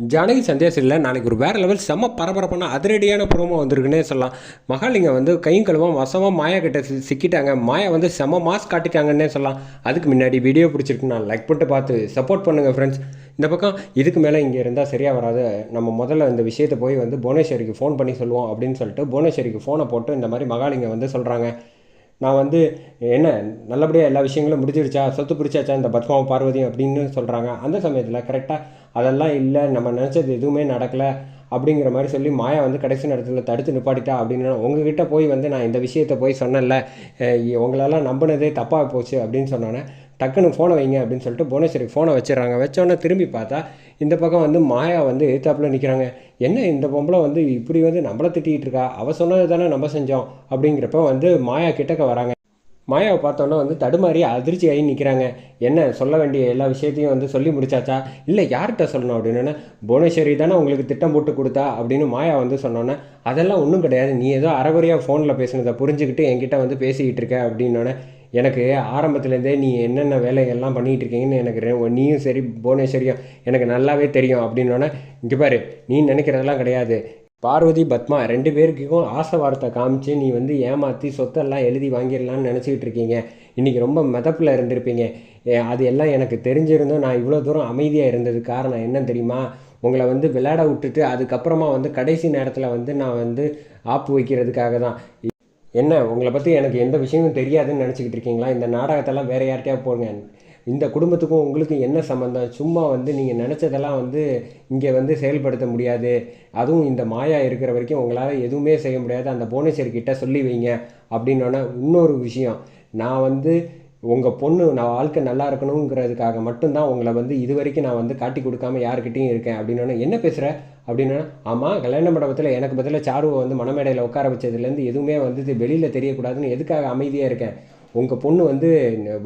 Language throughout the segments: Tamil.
ஜானகி இல்லை நாளைக்கு ஒரு வேறு லெவல் செம்ம பரபரப்பான அதிரடியான ப்ரோமோ வந்திருக்குன்னே சொல்லலாம். மகாலிங்க வந்து கையும் கழுவும் வசமாக மாயா கிட்ட சி- சிக்கிட்டாங்க. மாயா வந்து செம்ம மாஸ் காட்டிட்டாங்கன்னே சொல்லலாம். அதுக்கு முன்னாடி வீடியோ பிடிச்சிருக்கு நான் லைக் பண்ணிட்டு பார்த்து சப்போர்ட் பண்ணுங்கள் ஃப்ரெண்ட்ஸ் இந்த பக்கம் இதுக்கு மேலே இங்கே இருந்தால் சரியாக வராது. நம்ம முதல்ல இந்த விஷயத்தை போய் வந்து புவனேஸ்வரிக்கு ஃபோன் பண்ணி சொல்லுவோம் அப்படின்னு சொல்லிட்டு புவனேஸ்வரிக்கு ஃபோனை போட்டு இந்த மாதிரி மகாலிங்க வந்து சொல்கிறாங்க நான் வந்து என்ன நல்லபடியாக எல்லா விஷயங்களும் முடிஞ்சிருச்சா சொத்து பிடிச்சாச்சா இந்த பத்மா பார்வதி அப்படின்னு சொல்கிறாங்க அந்த சமயத்தில் கரெக்டாக அதெல்லாம் இல்லை நம்ம நினச்சது எதுவுமே நடக்கலை அப்படிங்கிற மாதிரி சொல்லி மாயா வந்து கடைசி நேரத்தில் தடுத்து நிப்பாட்டிட்டா அப்படின்னா உங்ககிட்ட போய் வந்து நான் இந்த விஷயத்தை போய் சொன்னேன்ல உங்களெல்லாம் நம்பினதே தப்பாக போச்சு அப்படின்னு சொன்னோன்னே டக்குன்னு ஃபோனை வைங்க அப்படின்னு சொல்லிட்டு புவனேஸ்வரி ஃபோனை வச்சிடறாங்க. வச்சோடனே திரும்பி பார்த்தா இந்த பக்கம் வந்து மாயா வந்து எழுத்தாப்பில் நிற்கிறாங்க என்ன இந்த பொம்பளை வந்து இப்படி வந்து நம்மளை திட்டிகிட்டு இருக்கா? அவள் சொன்னது தானே நம்ம செஞ்சோம். அப்படிங்கிறப்ப வந்து மாயா கிட்டக்க வராங்க. மாயாவை பார்த்தோன்னே வந்து தடுமாறி அதிர்ச்சி ஆகி நிற்கிறாங்க என்ன சொல்ல வேண்டிய எல்லா விஷயத்தையும் வந்து சொல்லி முடிச்சாச்சா? இல்லை யார்கிட்ட சொல்லணும்? அப்படின்னா புவனேஸ்வரி தானே உங்களுக்கு திட்டம் போட்டு கொடுத்தா? அப்படின்னு மாயா வந்து சொன்னோன்னே அதெல்லாம் ஒன்றும் கிடையாது. நீ ஏதோ அறகுறையாக ஃபோனில் பேசுனதை புரிஞ்சுக்கிட்டு என்கிட்ட வந்து பேசிக்கிட்டு இருக்க. அப்படின்னோடனே எனக்கு ஆரம்பத்துலேருந்தே நீ என்னென்ன வேலைகள்லாம் பண்ணிகிட்டு இருக்கீங்கன்னு எனக்கு நீயும் சரி புவனேஸ்வரியும் எனக்கு நல்லாவே தெரியும் அப்படின்னோடனே இங்கே பாரு நீ நினைக்கிறதெல்லாம் கிடையாது. பார்வதி பத்மா ரெண்டு பேருக்கும் ஆசை வார்த்தை காமிச்சு நீ வந்து ஏமாற்றி சொத்தெல்லாம் எழுதி வாங்கிடலான்னு நினச்சிக்கிட்டு இருக்கீங்க இன்றைக்கி ரொம்ப மிதப்பில் இருந்திருப்பீங்க. ஏ, அது எல்லாம் எனக்கு தெரிஞ்சிருந்தோம் நான் இவ்வளோ தூரம் அமைதியாக இருந்தது காரணம் என்ன தெரியுமா? உங்களை வந்து விளையாட விட்டுட்டு அதுக்கப்புறமா வந்து கடைசி நேரத்தில் வந்து நான் வந்து ஆப்பு வைக்கிறதுக்காக தான். என்ன உங்களை பற்றி எனக்கு எந்த விஷயமும் தெரியாதுன்னு நினச்சிக்கிட்டு இருக்கீங்களா? இந்த நாடகத்தெல்லாம் வேறு யார்கிட்டயா போங்க இந்த குடும்பத்துக்கும் உங்களுக்கும் என்ன சம்மந்தம் சும்மா வந்து நீங்கள் நினச்சதெல்லாம் வந்து இங்கே வந்து செயல்படுத்த முடியாது. அதுவும் இந்த மாயா இருக்கிற வரைக்கும் உங்களால் எதுவுமே செய்ய முடியாது. அந்த புவனேஸ்வர்கிட்ட சொல்லி வைங்க. அப்படின்னோடனே இன்னொரு விஷயம். நான் வந்து உங்கள் பொண்ணு நான் வாழ்க்கை நல்லா இருக்கணுங்கிறதுக்காக மட்டும்தான் உங்களை வந்து இது வரைக்கும் நான் வந்து காட்டி கொடுக்காம யாருக்கிட்டையும் இருக்கேன் அப்படின்னோடனே என்ன பேசுகிற அப்படின்னா ஆமாம் கல்யாண மண்டபத்தில் எனக்கு பதிலாக சாருவை வந்து மணமேடையில் உட்கார வச்சதுலேருந்து எதுவுமே வந்து வெளியில் தெரியக்கூடாதுன்னு எதுக்காக அமைதியாக இருக்கேன்? உங்கள் பொண்ணு வந்து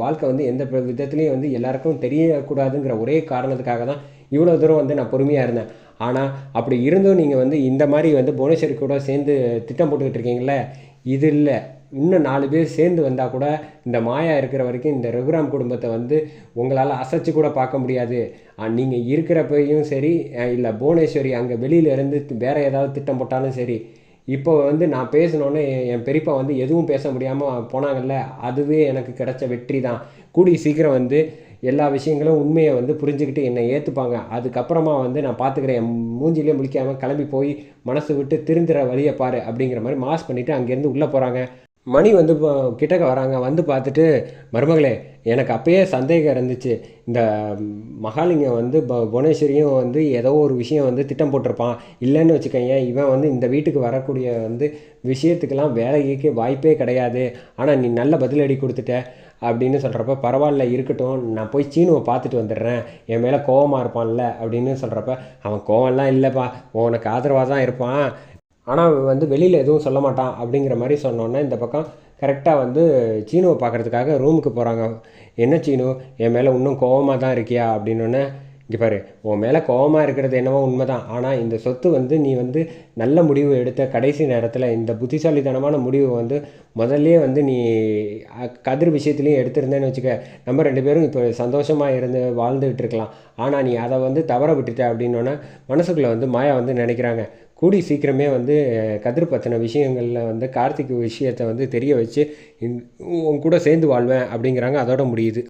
வாழ்க்கை வந்து எந்த விதத்துலேயும் வந்து எல்லாருக்கும் தெரியக்கூடாதுங்கிற ஒரே காரணத்துக்காக தான் இவ்வளோ தூரம் வந்து நான் பொறுமையாக இருந்தேன். ஆனால் அப்படி இருந்தும் நீங்கள் வந்து இந்த மாதிரி வந்து புவனேஸ்வரி கூட சேர்ந்து திட்டம் போட்டுக்கிட்டு இருக்கீங்களே இது இல்லை. இன்னும் நாலு பேர் சேர்ந்து வந்தால் கூட இந்த மாயா இருக்கிற வரைக்கும் இந்த ரகுராம் குடும்பத்தை வந்து உங்களால் அசைச்சு கூட பார்க்க முடியாது. நீங்கள் இருக்கிறப்பையும் சரி இல்லை புவனேஸ்வரி அங்கே வெளியில் இருந்து வேறு ஏதாவது திட்டம் போட்டாலும் சரி இப்போ வந்து நான் பேசினோன்னே என் பெரியப்பா வந்து எதுவும் பேச முடியாமல் போனாங்கல்ல அதுவே எனக்கு கிடைச்ச வெற்றி தான். கூடி சீக்கிரம் வந்து எல்லா விஷயங்களும் உண்மையை வந்து புரிஞ்சுக்கிட்டு என்னை ஏற்றுப்பாங்க அதுக்கப்புறமா வந்து நான் பார்த்துக்கிறேன் என் மூஞ்சிலே முழிக்காமல் கிளம்பி போய் மனசு விட்டு திருந்துற வழியை பாரு அப்படிங்கிற மாதிரி மாஸ் பண்ணிவிட்டு அங்கேருந்து உள்ளே போகிறாங்க மணி வந்து இப்போ கிட்டக்க வராங்க. வந்து பார்த்துட்டு மருமகளே எனக்கு அப்பயே சந்தேகம் இருந்துச்சு. இந்த மகாலிங்கம் வந்து புவனேஸ்வரியும் வந்து ஏதோ ஒரு விஷயம் வந்து திட்டம் போட்டிருப்பான். இல்லைன்னு வச்சுக்கோங்க இவன் வந்து இந்த வீட்டுக்கு வரக்கூடிய வந்து விஷயத்துக்கெல்லாம் வேலைக்கு வாய்ப்பே கிடையாது. ஆனால் நீ நல்ல பதிலடி கொடுத்துட்ட அப்படின்னு சொல்கிறப்ப பரவாயில்ல இருக்கட்டும். நான் போய் சீனுவை பார்த்துட்டு வந்துடுறேன். என் மேலே கோவமாக இருப்பான்ல அப்படின்னு சொல்கிறப்ப அவன் கோவம்லாம் இல்லைப்பா. உனக்கு ஆதரவாக தான் இருப்பான். ஆனால் வந்து வெளியில் எதுவும் சொல்ல மாட்டான் அப்படிங்கிற மாதிரி சொன்னோன்னே இந்த பக்கம் கரெக்டாக வந்து சீனுவை பார்க்குறதுக்காக ரூமுக்கு போகிறாங்க என்ன சீனு? என் மேலே இன்னும் கோவமாக தான் இருக்கியா? அப்படின்னோடனே இங்கே பாரு உன் மேலே கோவமாக இருக்கிறது என்னவோ உண்மை தான் ஆனால் இந்த சொத்து வந்து நீ வந்து நல்ல முடிவு எடுத்த கடைசி நேரத்தில் இந்த புத்திசாலித்தனமான முடிவு வந்து முதல்லயே வந்து நீ கதிர் விஷயத்துலையும் எடுத்திருந்தேன்னு வச்சுக்க நம்ம ரெண்டு பேரும் இப்போ சந்தோஷமாக இருந்து வாழ்ந்துகிட்டு இருக்கலாம். ஆனால் நீ அதை வந்து தவற விட்டுட்ட அப்படின்னோடனே மனசுக்குள்ளே வந்து மாயா வந்து நினைக்கிறாங்க. கூடி சீக்கிரமே வந்து கதிர் பற்றின விஷயங்களில் வந்து கார்த்திக் விஷயத்தை வந்து தெரிய வச்சு உன் கூட சேர்ந்து வாழ்வேன் அப்படிங்கிறாங்க. அதோட முடியுது.